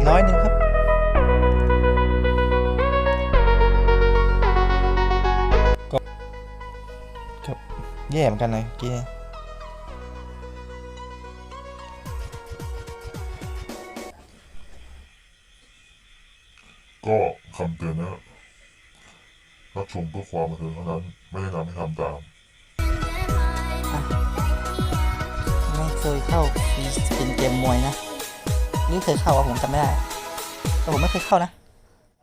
อีกร้อยหนึ่งครับก็ครับแย่เหมือนกันเลยเมื่อกี้ก็คำเตือนนะรับชมเพื่อความบันเทิงเท่านั้น ไม่ได้นำให้ทำตามไม่เคยเข้าฟีสปินเกมมวยนะ หรือเคยเข้าอะผมจำไม่ได้แต่ผมไม่เคยเข้านะ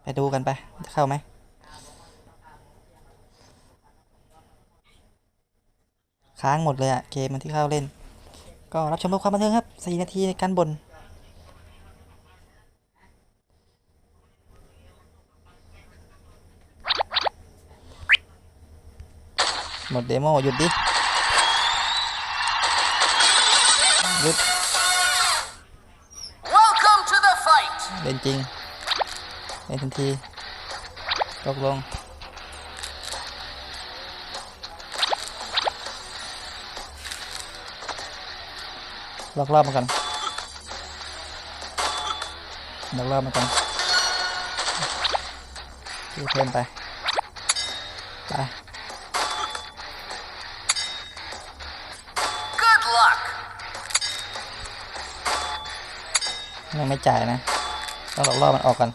ไปดูกันไป จะเข้าไหมค้างหมดเลยอะเกมมันที่เข้าเล่น ก็รับชมเพื่อความบันเทิงครับ4นาทีในการบนหมดเดโมหยุดดิหยุด เล่นจริงเล่นทันที ตกลง ลอกรอบมาก่อนลอกรอบมาก่อนดูเพิ่มไป ไป Good luck! ยังไม่จ่ายนะ ต้องหลอกล่อมันออกก่อน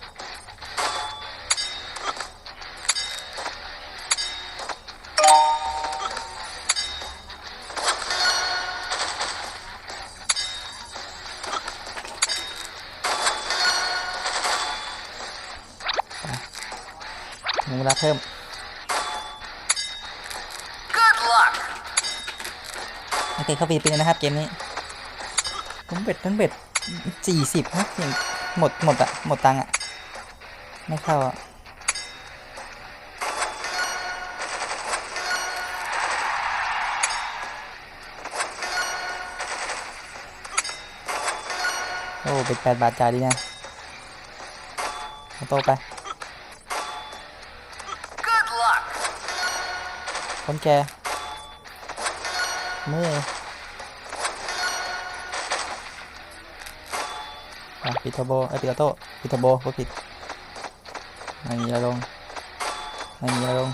หมูรับเพิ่ม Good luck! ไม่เคยเข้าฟิลิปปินส์เลยนะครับเกมนี้ผมเบ็ดทั้งเบ็ดสี่สิบนะอย่าง หมดหมดอะหมดตังค์อะไม่เข้าอะโอ้เบ็ดแปดบาทจ่ายดีนะเอาโตไป Good luck! คนแก่เมื่อะปิดเทอร์โบไอปิดออโต้ปิดเทอร์โบก็ผิดไม่มีอะไรลงไม่มีอะไรลง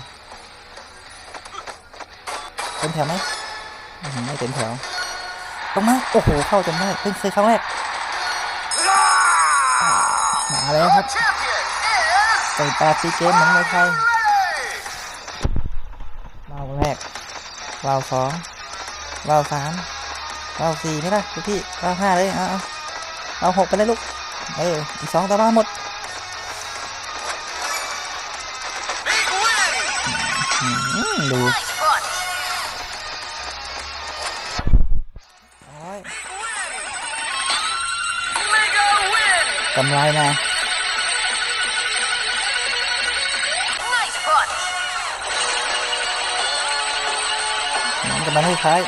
เต็มแถวไหมไม่เต็มแถวตรงมาโอ้โหเข้าจนได้เพิ่งเคยครั้งแรกมาแล้วครับ Champion is เปิดแปดซีเกมเหมือนในไทย ready! วาวแรกวาวสองวาวสามวาวสี่ไม่ได้ลูกพี่วาวห้าเลยเอา เอาหกไปเลยลูก เออ อีกสองต่อมาหมดดูโอ้ยกำไรนะมันกำลังให้ท้าย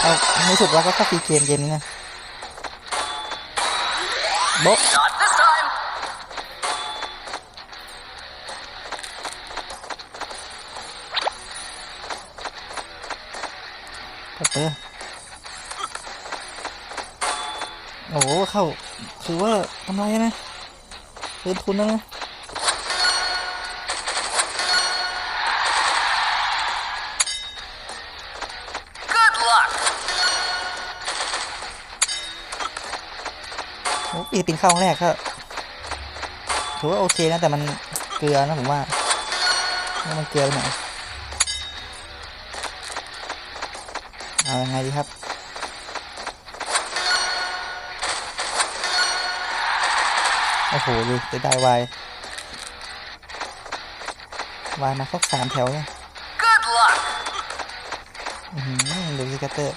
เอาในสุดเราก็เข้าฟีเกมเกมนี้นะ โบ๊ะ Not this time! ก็เตอโอ้โหเข้า คือว่าทำไรนะเกินทุนแล้วนะ โอ้ปีปินเข้าครั้งแรกก็ถือว่าโอเคนะแต่มันเกลือนะผมว่าว่ามันเกลือไปหน่อยเอายังไงดีครับโอ้โหดูจะได้วายวายมาสักสามแถวเลย Good luck! อือหือดูสิกัตเตอร์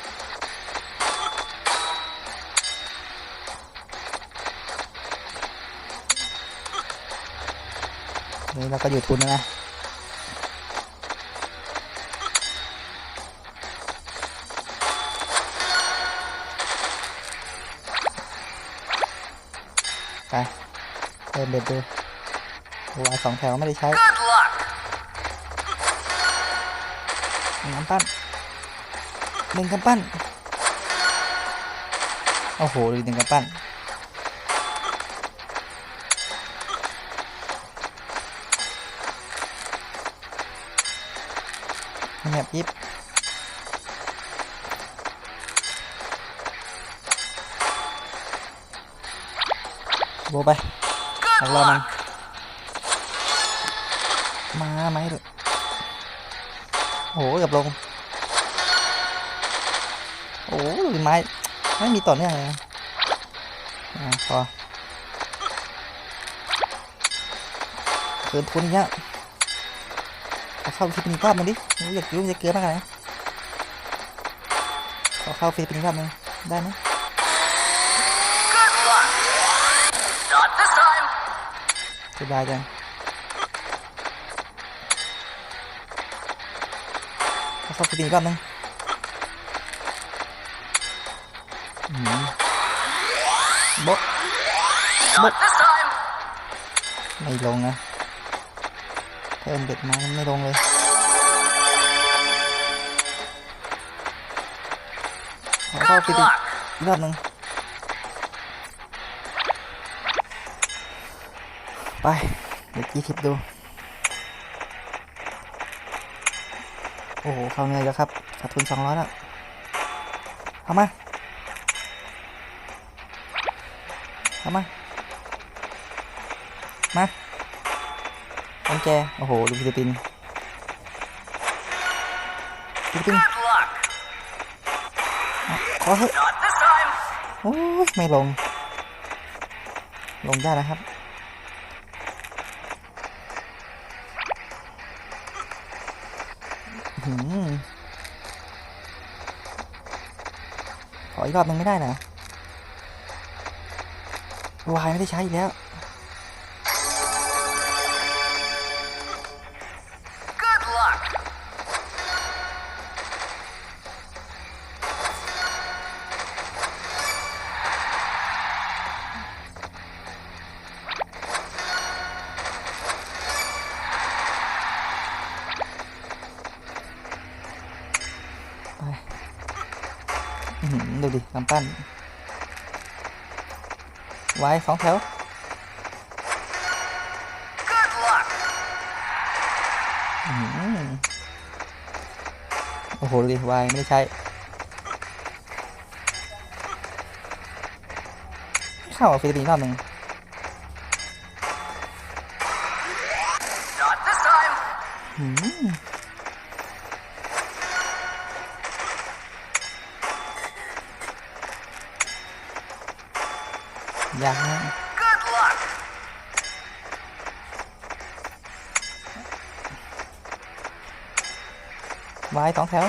นี่เราก็อยู่ทุนนะไปเดินเด็ดดูวายสองแถวไม่ได้ใช้ น้ำปั้นหนึ่งกำปั้น โอ้โหหนึ่งกำปั้น เงียบยิบโบไป Good เอารอมัน luck. มาไหมโอ้โหเกือบลง โอ้โหไม้ ไม่มีต่อเนื่องเลยนะอ่าพอเกินทุนอีกแล้ว ขอเข้าฟิลิปปินส์อีกรอบนึงดิรู้อยากรู้จะเกลือมากเลยขอเข้าฟิลิปปินส์อีกรอบนึงได้ไหมเสียดายจังเข้าฟิลิปปินส์อีกรอบนึงอืมโบ๊ะ Not this time. ไม่ลงนะ เพิ่มเบ็ดมามันไม่ลงเลยขอเข้า Good ฟิลิปอีกรอบหนึ่งไปเดี๋ยวจีทิปดู โอ้โห เข้าเงินแล้วครับขาดทุนสองร้อยแล้วเอามาเอามา มา โอเคโอ้โหดูฟิลิปปินส์ฟิลิปปินส์ขอเถอะโอ้ยไม่ลง ลงได้นะครับหือขออีกรอบนึงไม่ได้นะวายไม่ได้ใช้อีกแล้ว ดูดิกำปั้น ไว้สองแถวโอ้โหดูดิวายไม่ใช่ เข้าฟิลิปปินส์รอบหนึ่ง ยากนะ Good luck. วายสองแถว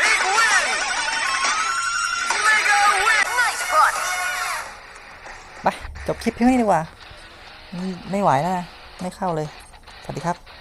Big win. Mega win. Nice punch. ไปจบคลิปเพียงนี้ดีกว่าไม่ไม่ไหวแล้วนะ ไม่เข้าเลย สวัสดีครับ